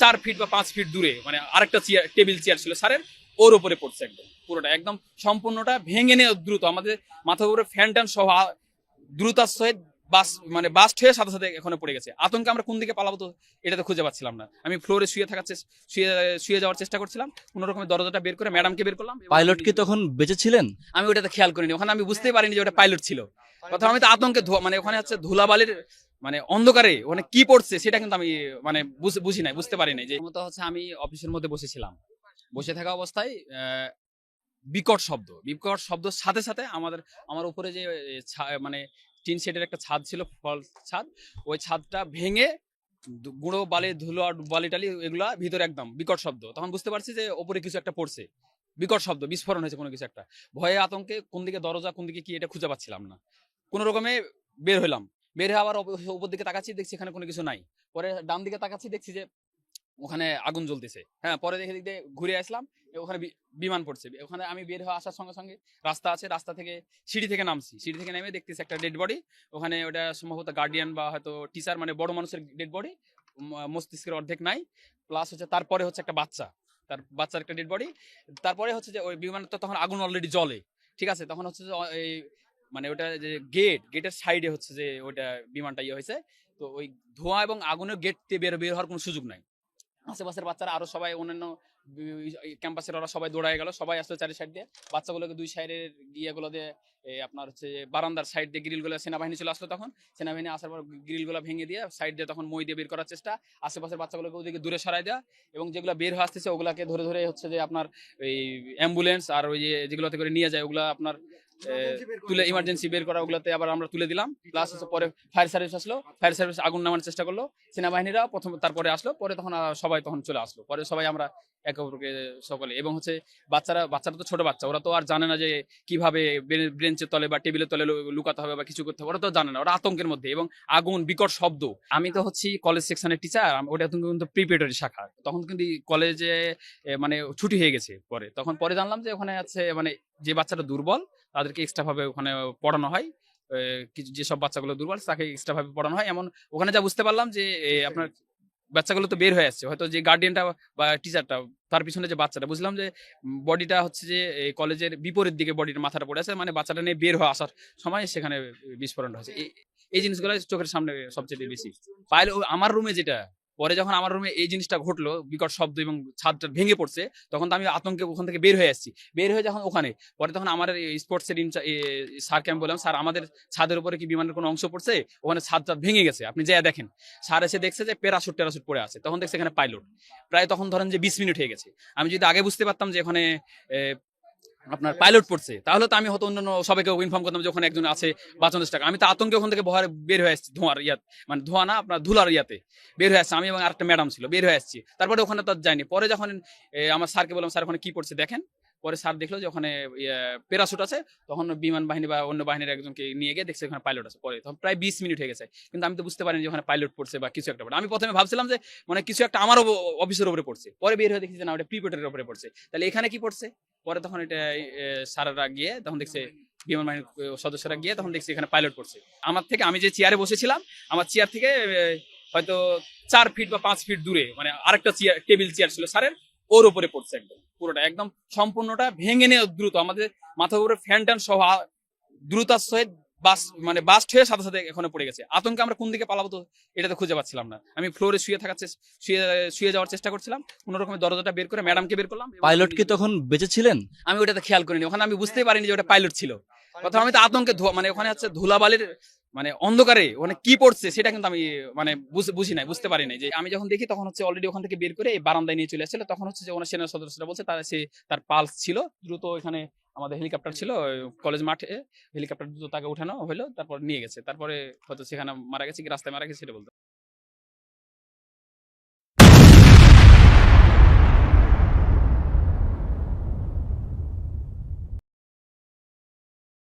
চার ফিট বা পাঁচ ফিট দূরে মানে আরেকটা চেয়ার টেবিল চেয়ার ছিল স্যারের ওর উপরে পড়ছে একদম পুরোটা একদম সম্পূর্ণটা ভেঙে নিয়ে দ্রুত আমাদের মাথার উপরে ফ্যান ট্যান সহ দ্রুতার সহিত বাস মানে বাস্ট হয়ে সাথে সাথে এখানে পড়ে গেছে। আতঙ্কে আমরা কোন দিকে পালাবো তো এটা তো খুঁজে পাচ্ছিলাম না। আমি ফ্লোরে শুয়ে থাকার শুয়ে শুয়ে যাওয়ার চেষ্টা করছিলাম কোনো রকমের দরজাটা বের করে ম্যাডামকে বের করলাম পাইলট কি তখন বেঁচে ছিলেন? আমি ওটাতে খেয়াল করিনি ওখানে আমি বুঝতেই পারিনি যে ওটা পাইলট ছিল। কথা আমি তো আতঙ্কে ধোয়া মানে ওখানে হচ্ছে ধুলাবালির মানে অন্ধকারে মানে কি পড়ছে সেটা কিন্তু আমি মানে বুঝি নাই, বুঝতে পারি নাই যে মতো হচ্ছে আমি অফিসের মধ্যে বসেছিলাম। বসে থাকা অবস্থায় বিকট শব্দ। বিকট শব্দ সাথে সাথে আমাদের, আমার উপরে যে মানে টিন শেডের একটা ছাদ ছিল, ফল ছাদ, ওই ছাদটা ভেঙে গুঁড়ো বালি, ধুলো বালি টালি এগুলা ভিতরে একদম বিকট শব্দ। তখন বুঝতে পারছি যে ওপরে কিছু একটা পড়ছে। বিকট শব্দ, বিস্ফোরণ হয়েছে কোনো কিছু একটা। ভয়ে আতঙ্কে কোন দিকে দরজা, কোন দিকে কি এটা খুঁজে পাচ্ছিলাম না। কোনো রকমে বের হলাম বের হয়ে আবার উপর দিকে তাকাচ্ছি, দেখছি এখানে কোনো কিছু নাই। পরে ডান দিকে তাকাচ্ছি, দেখছি যে ওখানে আগুন জ্বলতেছে। হ্যাঁ পরে দেখে দিয়ে ঘুরে আসলাম ওখানে বিমান পড়ছে। ওখানে আমি বের হয়ে আসার সঙ্গে সঙ্গে রাস্তা আছে, রাস্তা থেকে সিঁড়ি থেকে নামছি। সিঁড়ি থেকে নেমে দেখতেছি একটা ডেড বডি ওখানে ওটা সম্ভবত গার্ডিয়ান বা হয়তো টিচার মানে বড় মানুষের ডেড বডি মস্তিষ্কের অর্ধেক নাই। প্লাস হচ্ছে তারপরে হচ্ছে একটা বাচ্চা। তার বাচ্চার একটা ডেড বডি তারপরে হচ্ছে যে ওই বিমানের তো তখন আগুন অলরেডি জ্বলে। ঠিক আছে? তখন হচ্ছে যে এই মানে ওটা যে গেট গেটের সাইডে হচ্ছে যে ওটা বিমানটা ইয়ে হয়েছে। তো ওই ধোঁয়া এবং আগুনের গেট দিয়ে বের বের হওয়ার কোনো সুযোগ নাই। আশেপাশের বাচ্চারা আরও সবাই অন্যান্য ক্যাম্পাসের ওরা সবাই দৌড়ায় গেল। সবাই আসলো চারি সাইড দিয়ে। বাচ্চাগুলোকে দুই সাইডের ইয়েগুলো দিয়ে আপনার হচ্ছে বারান্দার সাইড দিয়ে গ্রিলগুলো সেনাবাহিনী চলে আসলো তখন। সেনাবাহিনী আসার পর গ্রিলগুলো ভেঙে দিয়ে সাইড দিয়ে তখন মই দিয়ে বের করার চেষ্টা। আশেপাশের বাচ্চাগুলোকে ওদিকে দূরে সরাই দেওয়া এবং যেগুলো বের হয়ে আসতেছে ওগুলাকে ধরে ধরে হচ্ছে যে আপনার এই অ্যাম্বুলেন্স আর ওই যেগুলোতে করে নিয়ে যায়, ওগুলো আপনার তুলে ইমার্জেন্সি বের করা ওগুলোতে আবার আমরা তুলে দিলাম। প্লাস হচ্ছে পরে ফায়ার সার্ভিস আসলো। ফায়ার সার্ভিস আগুন নামানোর চেষ্টা করল। সেনাবাহিনীরা প্রথম তারপরে আসলো। পরে তখন সবাই তখন চলে আসলো। পরে সবাই আমরা একে অপরকে সকলে। এবং হচ্ছে বাচ্চারা বাচ্চারা তো ছোট বাচ্চা, ওরা তো আর জানে না যে কীভাবে বে- বেঞ্চের তলে বা টেবিলের তলে লুকাতে হবে বা কিছু করতে হবে, ওরা তো জানে না, ওরা আতঙ্কের মধ্যে। এবং আগুন, বিকট শব্দ। আমি তো হচ্ছি কলেজ সেকশনের টিচার ওটা কিন্তু প্রিপারেটরি শাখা। তখন কিন্তু কলেজে মানে ছুটি হয়ে গেছে পরে। তখন পরে জানলাম যে ওখানে আছে মানে যে বাচ্চাটা দুর্বল, তাদেরকে এক্সট্রা ভাবে ওখানে পড়ানো হয়। কিছু, যেসব বাচ্চাগুলো দুর্বল, তাকে এক্সট্রা ভাবে পড়ানো হয়। এমন ওখানে যা বুঝতে পারলাম যে আপনার বাচ্চাগুলো তো বের হয়ে আসছে। হয়তো যে গার্ডিয়ানটা বা টিচারটা তার পিছনে যে বাচ্চাটা, বুঝলাম যে বডিটা হচ্ছে যে কলেজের বিপরীত দিকে বডির মাথাটা পড়ে আছে মানে বাচ্চাটা নিয়ে বের হয়ে আসার সময় সেখানে বিস্ফোরণটা হয়েছে। এই- জিনিসগুলো চোখের সামনে সবচেয়ে বেশি। পাইলে, আমার রুমে যেটা পরে যখন আমার রুমে এই জিনিসটা ঘটলো বিকট শব্দ এবং ছাদটা ভেঙে পড়ছে তখন তো আমি আতঙ্কে ওখান থেকে বের হয়ে আসছি। বের হয়ে যখন ওখানে পরে তখন আমার স্পোর্টসের স্যারকে আমি বললাম স্যার আমাদের ছাদের উপরে কি বিমানের কোনো অংশ পড়ছে? ওখানে ছাদটা ভেঙে গেছে আপনি যা দেখেন। স্যার এসে দেখছে যে প্যারাশুট ট্যারাশুট পড়ে আছে তখন দেখছে এখানে পাইলট প্রায় তখন ধরেন যে বিশ মিনিট হয়ে গেছে। আমি যদি আগে বুঝতে পারতাম যে ওখানে এ, আপনার পাইলট পড়ছে। তাহলে তো আমি হয়তো অন্যান্য সবাইকে ইনফর্ম করতাম যে ওখানে একজন আছে বাঁচানোর চেষ্টা আমি তো আতঙ্কে ওখান থেকে ভয় বের হয়ে আসছি ধোঁয়ার ইয়াত। মানে ধোঁয়া না, আপনার ধুলার ইয়াতে। বের হয়ে আসছে। আমি এবং আরেকটা ম্যাডাম ছিল, বের হয়ে আসছি। তারপরে ওখানে তো যাইনি। পরে যখন আমার স্যারকে বললাম, স্যার, ওখানে কি পড়ছে দেখেন। পরে স্যার দেখল যে ওখানে প্যারাশুট আছে। তখন বিমান বাহিনী বা অন্য বাহিনীর একজনকে নিয়ে গিয়ে দেখছে ওখানে পাইলট আছে। পরে তখন প্রায় বিশ মিনিট হয়ে গেছে। কিন্তু আমি তো বুঝতে পারিনি যে ওখানে পাইলট পড়ছে বা কিছু একটা। আমি প্রথমে ভাবছিলাম যে মানে কিছু একটা আমার অফিসের উপরে পড়ছে। পরে বের হয়ে দেখছি যে না, ওটা প্রিপেটারের উপরে পড়ছে। তাহলে এখানে কি পড়ছে? পরে তখন এটা সারারা গিয়ে তখন দেখছে বিমান বাহিনীর সদস্যরা গিয়ে তখন দেখছি এখানে পাইলট পড়ছে। আমার থেকে আমি যে চেয়ারে বসেছিলাম আমার চেয়ার থেকে হয়তো চার ফিট বা পাঁচ ফিট দূরে মানে আরেকটা চেয়ার টেবিল চেয়ার ছিল স্যারের ওর উপরে পড়ছে একদম পুরোটা একদম সম্পূর্ণটা ভেঙে নিয়ে দ্রুত। আমাদের মাথার উপরে ফ্যান ট্যান সহ দ্রুতার সহিত বাস মানে বাস্ট হয়ে সাথে সাথে এখানে পড়ে গেছে। আতঙ্কে আমরা কোন দিকে পালাবো তো এটা তো খুঁজে পাচ্ছিলাম না। আমি ফ্লোরে শুয়ে থাকার শুয়ে শুয়ে যাওয়ার চেষ্টা করছিলাম। কোনো রকমের দরজাটা বের করে ম্যাডামকে বের করলাম। পাইলট কি তখন বেঁচে ছিলেন? আমি ওটাতে খেয়াল করিনি। ওখানে আমি বুঝতেই পারিনি যে ওটা পাইলট ছিল। কথা আমি তো আতঙ্কে ধোয়া মানে ওখানে হচ্ছে ধুলাবালির মানে অন্ধকারে ওখানে কি পড়ছে সেটা কিন্তু আমি মানে বুঝ- নাই বুঝতে পারি নাই। যে আমি যখন দেখি তখন হচ্ছে অলরেডি ওখান থেকে বের করে এই বারান্দায় নিয়ে চলে আসছিল। তখন হচ্ছে যে ওনার সেনার সদস্যরা বলছে তার সে তার পালস ছিল। দ্রুত এখানে আমাদের হেলিকপ্টার ছিল কলেজ মাঠে হেলিকপ্টার দুটো তাকে উঠানো হলো তারপর নিয়ে গেছে। তারপরে হয়তো সেখানে মারা গেছে কি রাস্তায় মারা গেছে সেটা বলতে